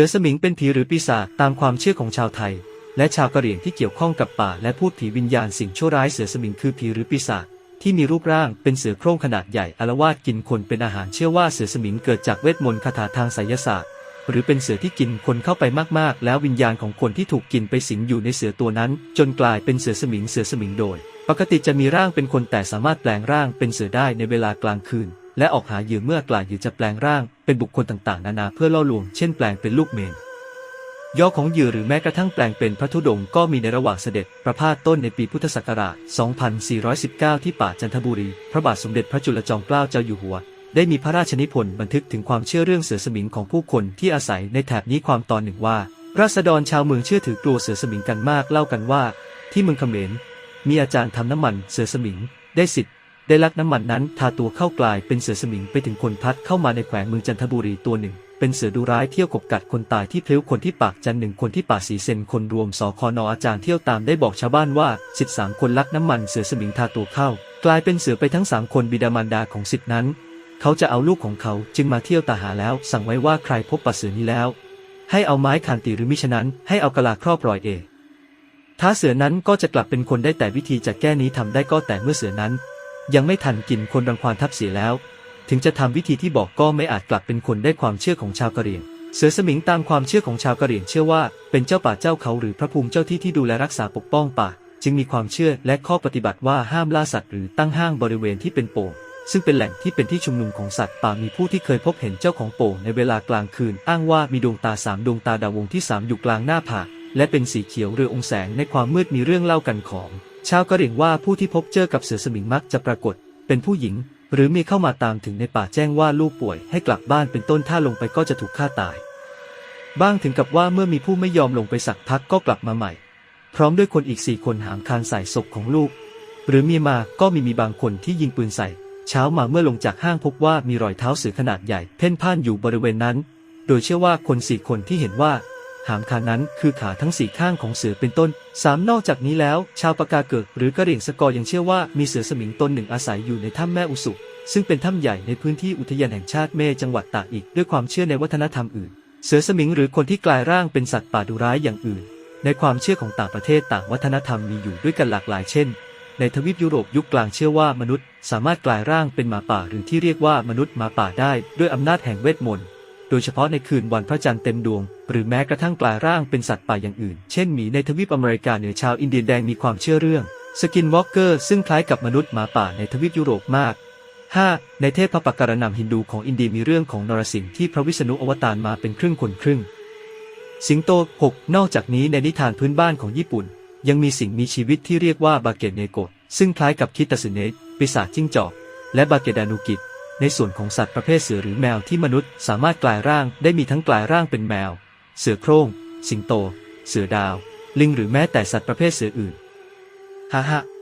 สือสมิงเป็นผีหรือปีศาจตามความเชื่อของชาวไทย และชาวกะเหรี่ยงที่เกี่ยวข้องกับป่าและพูดผีวิญญาณสิ่งชั่วร้ายเสือสมิงคือผีหรือปีศาจที่มีรูปร่างเป็นเสือโคร่งขนาดใหญ่อาลวาดกินคนเป็นอาหารเชื่อว่าเสือสมิงเกิดจากเวทมนต์คาถาทางไสยศาสตร์หรือเป็นเสือที่กินคนเข้าไปมากๆ แล้ววิญญาณของคนที่ถูกกินไปสิงอยู่ในเสือตัวนั้น จนกลายเป็นเสือสมิงเสือสมิงโดย ปกติจะมีร่างเป็นคนแต่สามารถแปลงร่างเป็นเสือได้ในเวลากลางคืน และออกหาเหยื่อเมื่อกลายเหยื่อจะแปลงร่างเป็นบุคคลต่างๆ นานาเพื่อล่อลวง เช่นแปลงเป็นลูกเมนย่อของเหยื่อหรือแม้กระทั่งแปลงเป็นพระธุดงค์ก็มีในระหว่างเสด็จประพาสต้นในปีพุทธศักราช 2419 ที่ป่าจันทบุรี พระบาทสมเด็จพระจุลจอมเกล้าเจ้าอยู่หัว ได้มีพระราชนิพนธ์บันทึกถึงความเชื่อเรื่องเสือสมิงของผู้คนที่อาศัยในแถบนี้ความตอนหนึ่งว่า ราษฎรชาวเมืองเชื่อถือกลัวเสือสมิงกันมากเล่ากันว่า ที่เมืองเขมรมีอาจารย์ทำน้ำมันเสือสมิงได้สิทธิ์ ได้ลักน้ำมันนั้นทาตัวเข้ากลายเป็นเสือสมิงไปถึงคนพัดเข้ามาในแขวงเมืองจันทบุรีตัวหนึ่ง เป็นเสือดุร้ายเที่ยวกบกัดคนตายที่เพลิ้วคนที่ปากจันหนึ่งคนที่ป่าสีเซนคนรวมสคอนอาจารย์เที่ยวตามได้บอกชาวบ้านว่าสิทธิสามคนลักน้ำมันเสือสมิงทาตัวเข้า กลายเป็นเสือไปทั้งสามคนบิดามารดาของสิทธินั้น เขาจะเอาลูกของเขาจึงมาเที่ยวตาหาแล้ว สั่งไว้ว่าใครพบปลาเสือนี้แล้ว ให้เอาไม้คานตีหรือมิฉะนั้น ให้เอากะลาครอบรอยเอถ้าเสือนั้นก็จะกลับเป็นคนได้แต่วิธีจะแก้นี้ทำได้ก็แต่เมื่อเสือนั้น ยังไม่ทันกินคนรังควานทับเสียแล้ว ถึงจะทำวิธีที่บอกก็ไม่อาจกลับเป็นคนได้ความเชื่อของชาวกะเหรี่ยง เสือสมิงตามความเชื่อของชาวกะเหรี่ยงเชื่อว่าเป็นเจ้าป่าเจ้าเขาหรือพระภูมิเจ้าที่ที่ดูแลรักษาปกป้องป่า จึงมีความเชื่อและข้อปฏิบัติว่าห้ามล่าสัตว์หรือตั้งห้างบริเวณที่เป็นโป่งซึ่งเป็นแหล่งที่เป็นที่ชุมนุมของสัตว์ป่ามีผู้ที่เคยพบเห็นเจ้าของโป่งในเวลากลางคืน อ้างว่ามีดวงตาสามดวงตาดาววงที่สามอยู่กลางหน้าผากและเป็นสีเขียวเรือองแสงในความมืดมีเรื่องเล่ากันของ ชาวกะเหรี่ยงว่าผู้ที่พบเจอกับเสือสมิงมักจะปรากฏ เป็นผู้หญิง หรือมีเข้ามาตามถึงในป่าแจ้งว่าลูกป่วยให้กลับบ้านเป็นต้นถ้าลงไปก็จะถูกฆ่าตาย บ้างถึงกับว่าเมื่อมีผู้ไม่ยอมลงไปสักพักก็กลับมาใหม่ พร้อมด้วยคนอีกสี่คนหามคานใส่ศพของลูก หรือมีมาก็มีมีบางคนที่ยิงปืนใส่ เช้ามาเมื่อลงจากห้างพบว่ามีรอยเท้าเสือขนาดใหญ่เพ่นพ่านอยู่บริเวณนั้น โดยเชื่อว่าคนสี่คนที่เห็นว่า หามคานั้นคือขาทั้งสี่ข้างของเสือเป็นต้นสามนอกจากนี้แล้ว ชาวปากาเกิดหรือกระเหรี่ยงสกอยังเชื่อว่ามีเสือสมิงตนหนึ่งอาศัยอยู่ในถ้ำแม่อุสุ ซึ่งเป็นถ้ำใหญ่ในพื้นที่อุทยานแห่งชาติเมจังหวัดตากอีก ด้วยความเชื่อในวัฒนธรรมอื่น เสือสมิงหรือคนที่กลายร่างเป็นสัตว์ป่าดุร้ายอย่างอื่น ในความเชื่อของต่างประเทศต่างวัฒนธรรมมีอยู่ด้วยกันหลากหลายเช่น ในทวีปยุโรปยุคกลางเชื่อว่ามนุษย์ สามารถกลายร่างเป็นหมาป่าหรือที่เรียกว่ามนุษย์หมาป่าได้ ด้วยอำนาจแห่งเวทมนต์ โดยเฉพาะในคืนวันพระจันทร์เต็มดวง หรือแม้กระทั่งกลายร่างเป็นสัตว์ป่าอย่างอื่น เช่นหมีในทวีปอเมริกาเหนือชาวอินเดียแดงมีความเชื่อเรื่อง สกินวอล์กเกอร์ซึ่งคล้ายกับมนุษย์หมาป่าในทวีปยุโรปมาก 5. ในเทพปการนำฮินดูของอินเดียมีเรื่องของนรสิงห์ที่พระวิษณุอวตารมาเป็นครึ่งคนครึ่ง สิงโต 6 นอกจากนี้ในนิทานพื้นบ้านของญี่ปุ่น ยังมีสิ่งมีชีวิตที่เรียกว่าบาเกตเนโกะซึ่งคล้ายกับคิตาสึเนะปีศาจจิ้งจอก และบาเกดานุกิ ในส่วนของสัตว์ประเภทเสือหรือแมวที่มนุษย์สามารถกลายร่างได้มีทั้งกลายร่างเป็นแมว เสือโคร่ง สิงโต เสือดาว ลิงหรือแม้แต่สัตว์ประเภทเสืออื่นฮ่าฮ่า